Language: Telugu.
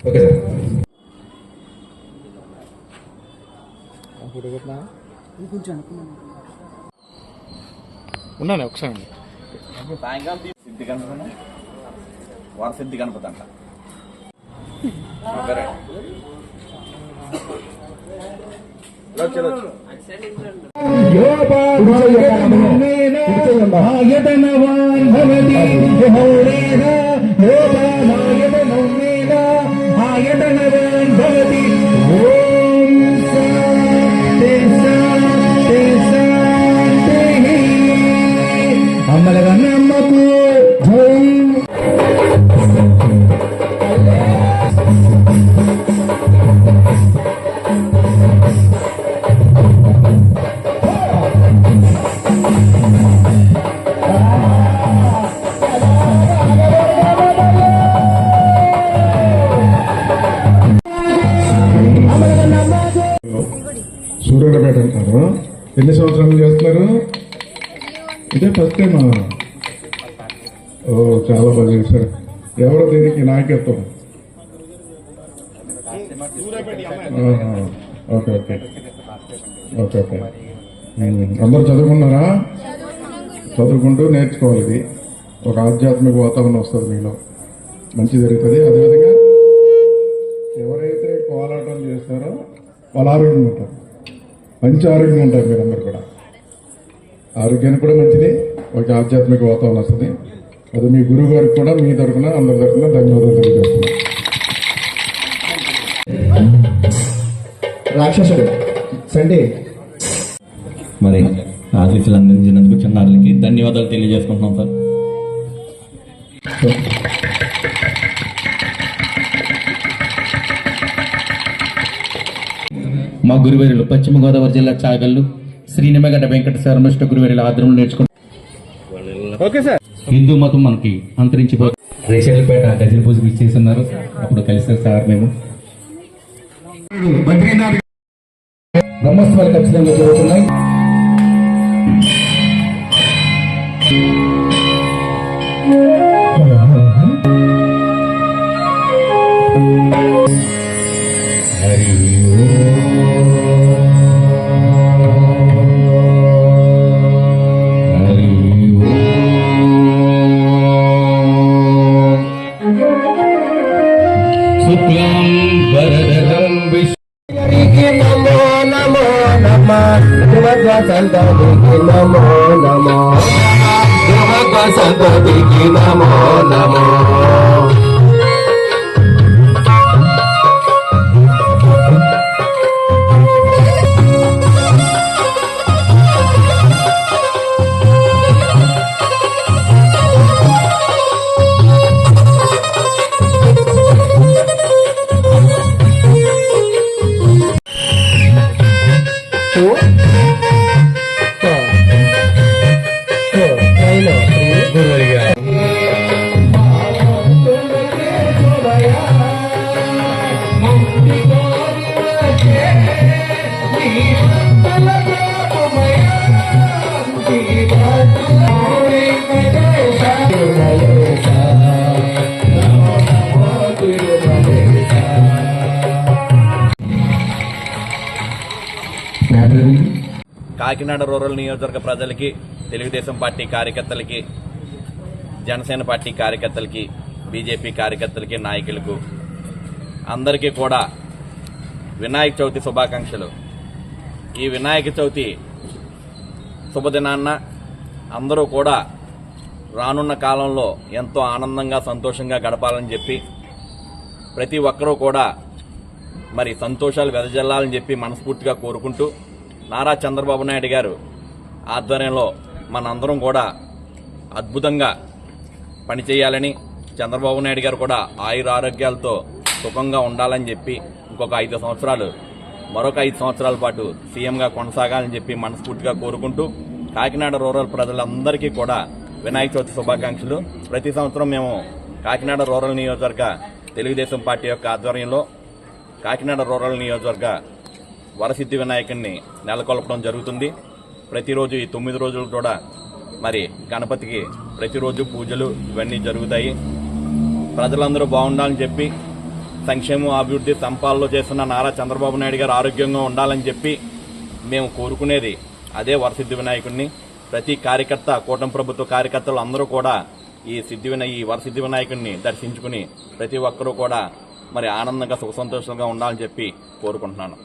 ఓకే సార్ ఉన్నాను ఒకసారి. సాయంకాలం సిద్ధి గణపతి వర సిద్ధి. चेतनवान् भवति సూర్యాపేట అంటారు ఎన్ని సంవత్సరాలు చేస్తున్నారు? ఇదే ఫస్ట్ టైం ఓ చాలా బాగా చేశారు. ఎవరు దీనికి నాయకత్వం? Okay okay. Okay okay. అందరు చదువుకున్నారా? చదువుకుంటూ నేర్చుకోవాలి ఇది. ఒక ఆధ్యాత్మిక వాతావరణం వస్తుంది మీలో. మంచి జరుగుతుంది. అదేవిధంగా ఎవరైతే కోలాటం చేస్తారో వాళ్ళ ఆరోగ్యం ఉంటారు. మంచి ఆరోగ్యం ఉంటారు మీరందరూ కూడా. ఆరోగ్యానికి కూడా మంచిది. ఒక ఆధ్యాత్మిక వాతావరణం వస్తుంది. అది మీ గురువు గారికి కూడా మీ తరఫున అందరి తరఫున ధన్యవాదాలు తెలియజేస్తున్నాను. రాక్షసుడు సండే. మరి ఆశీస్సులు అందించినందుకు చిన్నారులకి ధన్యవాదాలు తెలియజేసుకుంటున్నాం సార్. మా గురువేరులు పశ్చిమ గోదావరి జిల్లా చాగల్లు శ్రీ నిమ్మగడ్డ వెంకట శర్మష్ట గురువేరుల ఆధ్వర్యంలో నేర్చుకుంటాం ఓకే సార్. హిందూ మతం మనకి అంతరించిపో రేషన్లపేట గజల పూజ ఇచ్చేస్తున్నారు అప్పుడు కలిసారు సార్ మేము. బ్రహ్మోత్సవాలు ఖచ్చితంగా జరుగుతున్నాయి. శుక్లాం వరదరం విష్ణు హరికి నమో నమో నమ. ధ్రువ సంతతికి నమో నమో. ధ్రువ కాకినాడ రూరల్ నియోజకవర్గ ప్రజలకి తెలుగుదేశం పార్టీ కార్యకర్తలకి జనసేన పార్టీ కార్యకర్తలకి బీజేపీ కార్యకర్తలకి నాయకులకు అందరికీ కూడా వినాయక చవితి శుభాకాంక్షలు. ఈ వినాయక చవితి శుభదినాన్న అందరూ కూడా రానున్న కాలంలో ఎంతో ఆనందంగా సంతోషంగా గడపాలని చెప్పి ప్రతి ఒక్కరూ కూడా మరి సంతోషాలు వెదజల్లాలని చెప్పి మనస్ఫూర్తిగా కోరుకుంటూ నారా చంద్రబాబు నాయుడు గారు ఆధ్వర్యంలో మనందరం కూడా అద్భుతంగా పనిచేయాలని చంద్రబాబు నాయుడు గారు కూడా ఆయుర ఆరోగ్యాలతో సుఖంగా ఉండాలని చెప్పి ఇంకొక ఐదు సంవత్సరాలు మరొక ఐదు సంవత్సరాల పాటు సీఎంగా కొనసాగాలని చెప్పి మనస్ఫూర్తిగా కోరుకుంటూ కాకినాడ రూరల్ ప్రజలందరికీ కూడా వినాయక చవితి శుభాకాంక్షలు. ప్రతి సంవత్సరం మేము కాకినాడ రూరల్ నియోజకవర్గ తెలుగుదేశం పార్టీ యొక్క ఆధ్వర్యంలో కాకినాడ రూరల్ నియోజకవర్గ వరసిద్ధి వినాయకుడిని నెలకొల్పడం జరుగుతుంది. ప్రతిరోజు ఈ తొమ్మిది రోజులు కూడా మరి గణపతికి ప్రతిరోజు పూజలు ఇవన్నీ జరుగుతాయి. ప్రజలందరూ బాగుండాలని చెప్పి సంక్షేమం అభివృద్ధి సంపాదనలో చేస్తున్న నారా చంద్రబాబు నాయుడు గారు ఆరోగ్యంగా ఉండాలని చెప్పి మేము కోరుకునేది అదే వరసిద్ధి వినాయకుడిని ప్రతి కార్యకర్త కూటమి ప్రభుత్వ కార్యకర్తలు అందరూ కూడా ఈ సిద్ధి వినాయ ఈ వరసిద్ధి వినాయకుడిని దర్శించుకుని ప్రతి ఒక్కరూ కూడా మరి ఆనందంగా సుఖ సంతోషంగా ఉండాలని చెప్పి కోరుకుంటున్నాను.